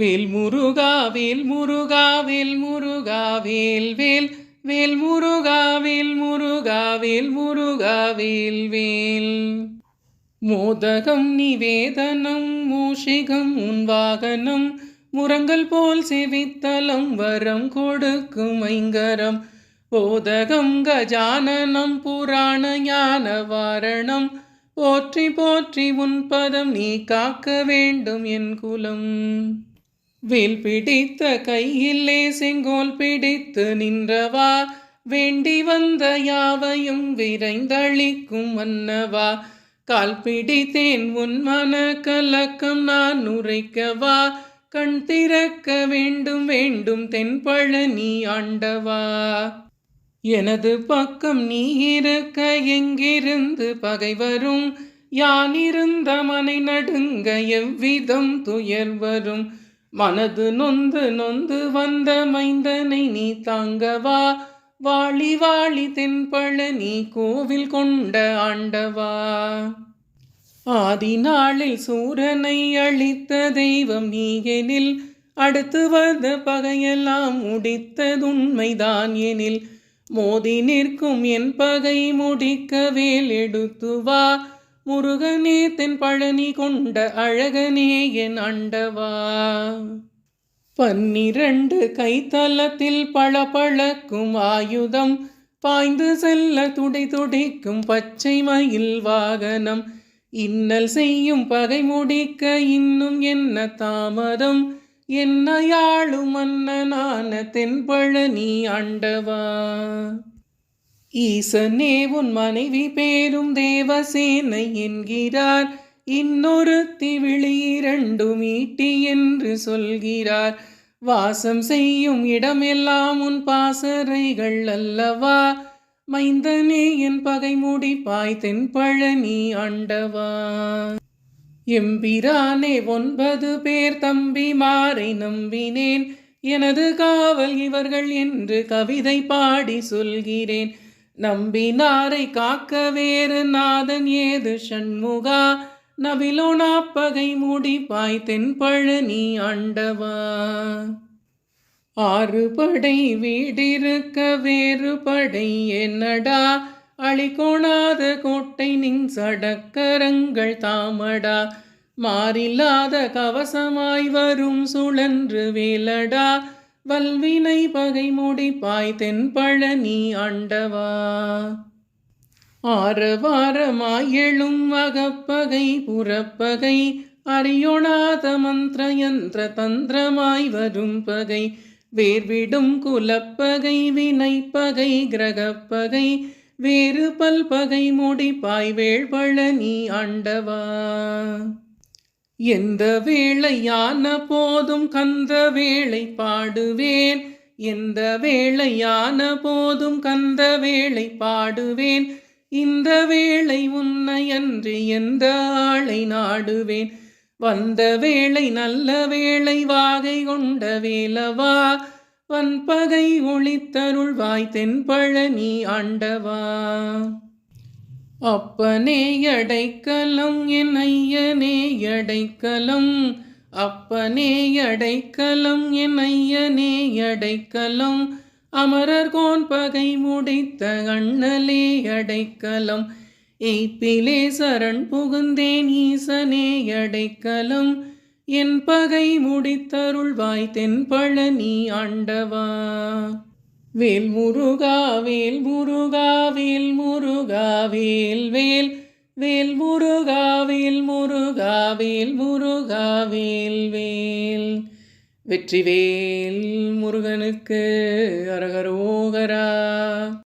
வேல் முருகா வேல் முருகா வேல் முருகா வேல் வேல் வேல் முருகா வேல் முருகா வேல் முருகா வேல் வேல். மோதகம் நிவேதனம் மூஷிகம் உன் வாகனம் முரங்கல் போல் செவித்தலம் வரம் கொடுக்கும் ஐங்கரம். போதகம் கஜானனம் புராண ஞான வாரணம். போற்றி போற்றி உன் பதம் நீ காக்க வேண்டும் என் குலம். வேல் பிடித்த கையிலே செங்கோல் பிடித்து நின்றவா? வேண்டி வந்த யாவையும் விரைந்தளிக்கும் மன்னவா கால் பிடித்தேன் உன் மன கலக்கம் நான் உரைக்கவா? கண் திறக்க வேண்டும் வேண்டும் தென்பழனி ஆண்டவா? எனது பக்கம் நீ இருக்க எங்கிருந்து பகை வரும்? யான் இருந்த மனை நடுங்க எவ்விதம் துயர் வரும்? மனது நொந்து நொந்து வந்த மைந்தனை நீ தாங்கவா? வாழி வாளி தென்பழனி கோவில் கொண்ட ஆண்டவா? ஆதி நாளில் சூரனை அழித்த தெய்வம் நீகெனில் அடுத்து வந்த பகையெல்லாம் முடித்ததுண்மைதான் எனில் மோதி நிற்கும் என் பகை முடிக்க வேல் எடுத்து வா முருகனே தென் பழனி கொண்ட அழகனே என் அண்டவா. பன்னிரண்டு கைத்தலத்தில் பளபளக்கும் ஆயுதம் பாய்ந்து செல்ல துடை துடிக்கும் பச்சை மயில் வாகனம். இன்னல் செய்யும் பகை முடிக்க இன்னும் என்ன தாமதம்? என்ன யாழும் மன்னனான தென்பழனி ஆண்டவா ஈசனே உன் மனைவி பேரும் தேவசேனை என்கிறார். இன்னொருத்தி திவிழி இரண்டும் ஈட்டி என்று சொல்கிறார். வாசம் செய்யும் இடமெல்லாம் உன் பாசறைகள் அல்லவா? மைந்தனே என் பகை முடிப்பாய் தென்பழனி ஆண்டவா. எம்பிரானே ஒன்பது பேர் தம்பி மாறை நம்பினேன். எனது காவல் இவர்கள் என்று கவிதை பாடி சொல்கிறேன். நம்பினாரை காக்க வேறு நாதன் ஏது சண்முகா? நவிலோ நாப்பகை முடிப்பாய் தென்பழனி ஆண்டவா? ஆறு படை வீடிருக்க வேறு படை என்னடா? அழிகோணாத கோட்டை நின் சடக்கரங்கள் தாமடா? மாறில்லாத கவசமாய் வரும் சுழன்று வேலடா? வல்வினை பகை முடிப்பாய் தென்பழனி ஆண்டவா. ஆரவாரமாய் எழும் அகப்பகை புறப்பகை அறியொணாத மந்திர யந்திர தந்திரமாய் வரும் பகை வேர்விடும் குலப்பகை வினைப்பகை கிரகப்பகை வேறு பல்பகை முடிப்பாய் வேள்பழனி ஆண்டவா. எந்த வேளையான போதும் கந்த வேளை பாடுவேன்? எந்த வேளையான போதும் கந்த வேளை பாடுவேன்? இந்த வேளை உன்னையன்றி எந்த ஆளை நாடுவேன்? வந்த வேளை நல்ல வேளை வாகை கொண்ட வேலவா? வன்பகை ஒளித்தருள்வாய் தென்பழனி ஆண்டவா? அப்பனே அடைக்கலம் என் ஐயனே அடைக்கலம். அப்பனே அடைக்கலம் என் ஐயனே அடைக்கலம். அமரர் கோன் பகை முடித்த அண்ணலே அடைக்கலம். எய்ப்பிலே சரண் புகுந்தேன் ஈசனே அடைக்கலம். என் பகை முடித்தருள்வாய் தென்பழனி ஆண்டவா. வேல் முருகா வேல் முருகா வேல் முருகா வேல் வேல் வேல் முருகா வேல் முருகா வேல் முருகா வேல் வேல். வெற்றிவேல் முருகனுக்கு அரகரோகரா.